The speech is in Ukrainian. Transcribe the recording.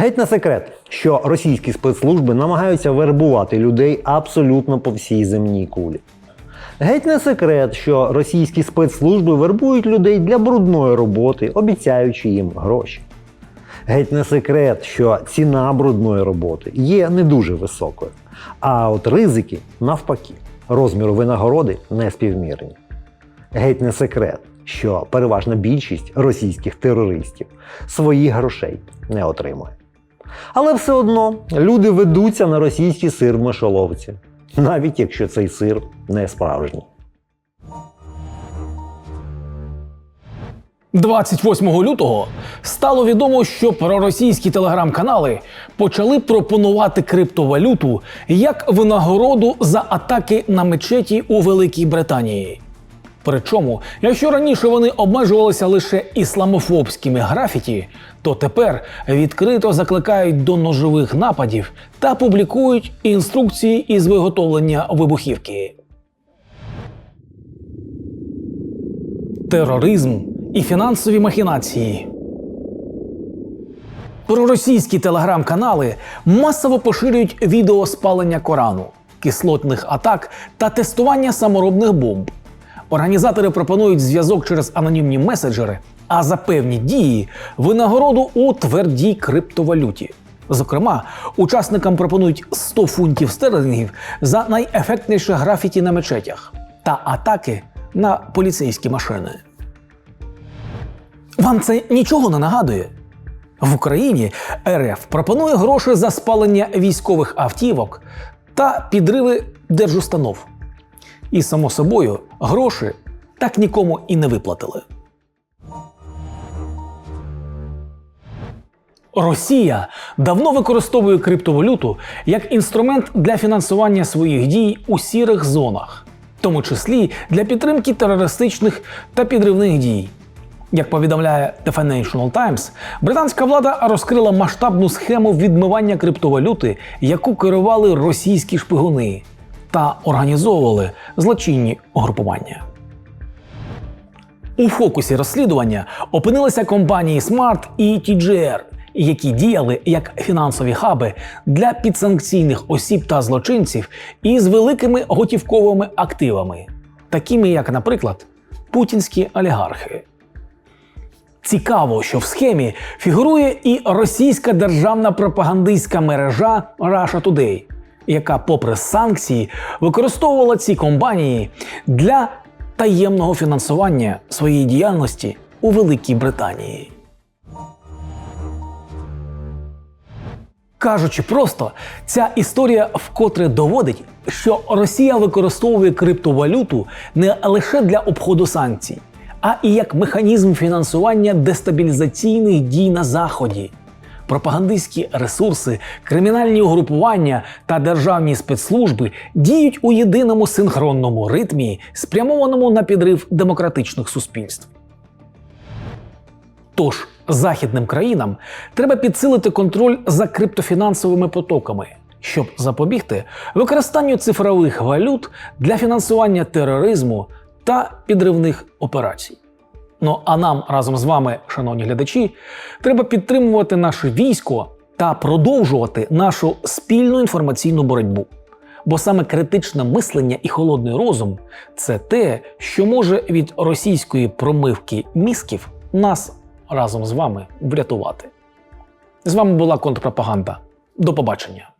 Геть не секрет, що російські спецслужби намагаються вербувати людей абсолютно по всій земній кулі. Геть не секрет, що російські спецслужби вербують людей для брудної роботи, обіцяючи їм гроші. Геть не секрет, що ціна брудної роботи є не дуже високою. А от ризики навпаки, розміру винагороди не співмірні. Геть не секрет, що переважна більшість російських терористів своїх грошей не отримує. Але все одно люди ведуться на російський сир в мишоловці, навіть якщо цей сир не справжній. 28 лютого стало відомо, що проросійські телеграм-канали почали пропонувати криптовалюту як винагороду за атаки на мечеті у Великій Британії. Причому, якщо раніше вони обмежувалися лише ісламофобськими графіті, то тепер відкрито закликають до ножових нападів та публікують інструкції із виготовлення вибухівки. тероризм і фінансові махінації. Проросійські телеграм-канали масово поширюють відео спалення Корану, кислотних атак та тестування саморобних бомб. Організатори пропонують зв'язок через анонімні меседжери, а за певні дії винагороду у твердій криптовалюті. Зокрема, учасникам пропонують 100 фунтів стерлінгів за найефектніше графіті на мечетях та атаки на поліцейські машини. Вам це нічого не нагадує? В Україні РФ пропонує гроші за спалення військових автівок та підриви держустанов. І, само собою, гроші так нікому і не виплатили. Росія давно використовує криптовалюту як інструмент для фінансування своїх дій у сірих зонах, в тому числі для підтримки терористичних та підривних дій. Як повідомляє The Financial Times, британська влада розкрила масштабну схему відмивання криптовалюти, яку керували російські шпигуни та організовували злочинні угрупування. У фокусі розслідування опинилися компанії Smart і TGR, які діяли як фінансові хаби для підсанкційних осіб та злочинців із великими готівковими активами, такими як, наприклад, путінські олігархи. Цікаво, що в схемі фігурує і російська державна пропагандистська мережа Russia Today, яка, попри санкції, використовувала ці компанії для таємного фінансування своєї діяльності у Великій Британії. Кажучи просто, ця історія вкотре доводить, що Росія використовує криптовалюту не лише для обходу санкцій, а і як механізм фінансування дестабілізаційних дій на Заході. Пропагандистські ресурси, кримінальні угрупування та державні спецслужби діють у єдиному синхронному ритмі, спрямованому на підрив демократичних суспільств. Тож західним країнам треба підсилити контроль за криптофінансовими потоками, щоб запобігти використанню цифрових валют для фінансування тероризму та підривних операцій. Ну а нам разом з вами, шановні глядачі, треба підтримувати наше військо та продовжувати нашу спільну інформаційну боротьбу. Бо саме критичне мислення і холодний розум це те, що може від російської промивки мізків нас разом з вами врятувати. З вами була контрпропаганда. До побачення.